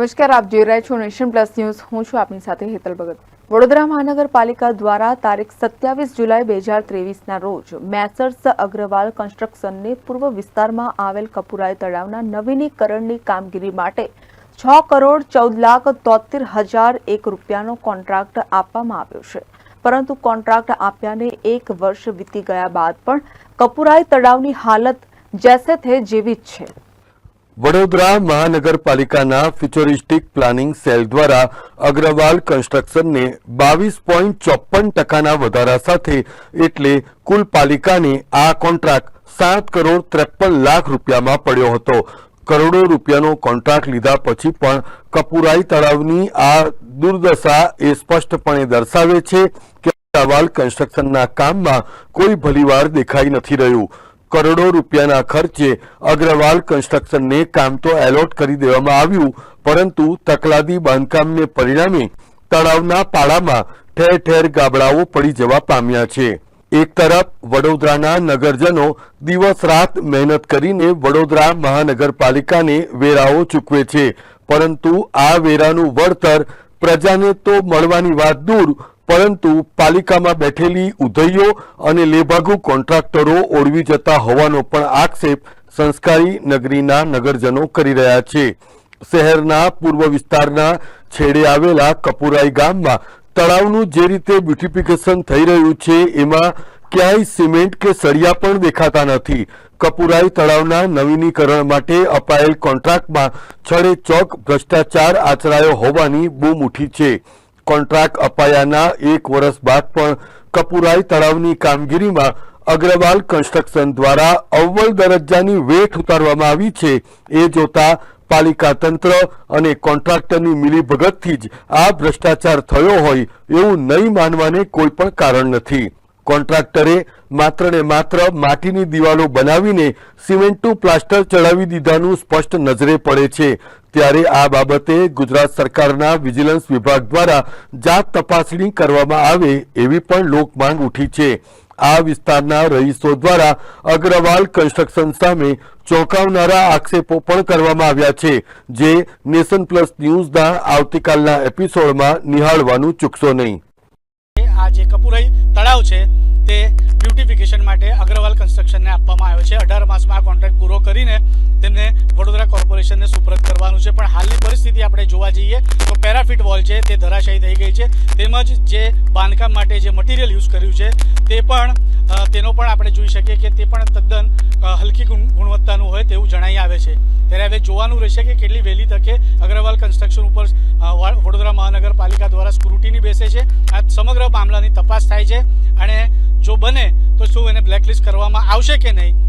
નમસ્કાર, આપ જોઈ રહ્યા છો નેશન પ્લસ ન્યૂઝ. હું છું આપની સાથે હેતલ ભગત. વડોદરા મહાનગરપાલિકા દ્વારા તારીખ સત્યાવીસ જુલાઈ બે હજાર ત્રેવીસના રોજ મેસર્સ અગ્રવાલ કન્સ્ટ્રક્શનને પૂર્વ વિસ્તારમાં આવેલ કપુરાઈ તળાવના નવીનીકરણની કામગીરી માટે છ કરોડ ચૌદ લાખ તોતેર હજાર એક રૂપિયાનો કોન્ટ્રાક્ટ આપવામાં આવ્યો છે. પરંતુ કોન્ટ્રાક્ટ આપ્યાને એક વર્ષ વીતી ગયા બાદ પણ કપુરાઈ તળાવની હાલત જેસે થે જેવી જ છે. વડોદરા મહાનગરપાલિકાના ફ્યુચરિસ્ટિક પ્લાનિંગ સેલ દ્વારા અગ્રવાલ કન્સ્ટ્રક્શનને બાવીસ પોઈન્ટ ચોપન ટકાના વધારા સાથે એટલે કુલ પાલિકાને આ કોન્ટ્રાક્ટ સાત કરોડ ત્રેપન લાખ રૂપિયામાં પડ્યો હતો. કરોડો રૂપિયાનો કોન્ટ્રાક્ટ લીધા પછી પણ કપુરાઈ તળાવની આ દુર્દશા એ સ્પષ્ટપણે દર્શાવે છે કે અગ્રવાલ કન્સ્ટ્રક્શનના કામમાં કોઈ ભલીવાર દેખાઈ નથી રહ્યું. કરોડો રૂપિયાના ખર્ચે અગ્રવાલ કન્સ્ટ્રક્શનને કામ તો એલોટ કરી દેવામાં આવ્યું, પરંતુ તકલાદી બાંધકામને પરિણામે તળાવના પાળામાં ઠેર ઠેર ગાબડાઓ પડી જવા પામ્યા છે. એક તરફ વડોદરાના નગરજનો દિવસ રાત મહેનત કરીને વડોદરા મહાનગરપાલિકાને વેરાઓ ચૂકવે છે, પરંતુ આ વેરાનું વળતર પ્રજાને તો મળવાની વાત દૂર પરંતુ પાલિકામાં બેઠેલી ઉધઈઓ અને લેભાગુ કોન્ટ્રાક્ટરો ઓળવી જતા હોવાનો પણ આક્ષેપ સંસ્કારી નગરીના નગરજનો કરી રહ્યા છે. શહેરના પૂર્વ વિસ્તારના છેડે આવેલા કપુરાઈ ગામમાં તળાવનું જે રીતે બ્યુટિફિકેશન થઈ રહ્યું છે, એમાં ક્યાંય સિમેન્ટ કે સળિયા પણ દેખાતા નથી. કપુરાઈ તળાવના નવીનીકરણ માટે અપાયેલ કોન્ટ્રાક્ટમાં છડે ચોક ભ્રષ્ટાચાર આચરાયો હોવાની બૂમ ઉઠી છે. કોન્ટ્રાક્ટ અપાયાના એક વર્ષ બાદ પણ કપુરાઈ તળાવની કામગીરીમાં અગ્રવાલ કન્સ્ટ્રક્શન દ્વારા અવ્વલ દરજ્જાની વેઠ ઉતારવામાં આવી છે. એ જોતા પાલિકા તંત્ર અને કોન્ટ્રાક્ટરની મિલીભગતથી જ આ ભ્રષ્ટાચાર થયો હોય એવું નહીં માનવાને કોઈ પણ કારણ નથી. કોન્ટ્રાક્ટરે માત્ર ને માત્ર માટીની દિવાલો બનાવીને સિમેન્ટનું પ્લાસ્ટર ચડાવી દીધાનું સ્પષ્ટ નજરે પડે છે. ત્યારે આ બાબતે ગુજરાત સરકારના વિજિલન્સ વિભાગ દ્વારા જાત તપાસણી કરવામાં આવે એવી પણ લોકમાંગ ઉઠી છે. આ વિસ્તારના રહીશો દ્વારા અગ્રવાલ કન્સ્ટ્રક્શન સામે ચોંકાવનારા આક્ષેપો પણ કરવામાં આવ્યા છે, જે નેશન પ્લસ ન્યૂઝના આવતીકાલના એપિસોડમાં નિહાળવાનું ચૂકશો નહીં. આજે કપુરાઈ તળાવ છે તે બ્યુટિફિકેશન માટે અગ્રવાલ કન્સ્ટ્રક્શનને આપવામાં આવ્યો છે. અઢાર માસમાં આ કોન્ટ્રાક્ટ પૂરો કરીને તેમને વડોદરા કોર્પોરેશનને સુપ્રત કરવાનું છે. પણ હાલની પરિસ્થિતિ આપણે જોવા જઈએ તો પેરાફિટ વોલ છે, તે ધરાશાયી થઈ ગઈ છે. તેમજ જે બાંધકામ માટે જે મટીરિયલ યુઝ કર્યું છે, તે પણ તેનો પણ આપણે જોઈ શકીએ કે તે પણ તદ્દન હલકી ગુણવત્તાનું હોય તેવું જણાઈ આવે છે. ત્યારે હવે જોવાનું રહેશે કે કેટલી વહેલી તકે અગ્રવાલ કન્સ્ટ્રક્શન ઉપર વડોદરા મહાનગરપાલિકા દ્વારા સ્ક્રુટીની બેસે છે. આ સમગ્ર મામલાની તપાસ થાય છે. અને જો બને, તો શું એને બ્લેકલિસ્ટ કરવામાં આવશે કે નહીં?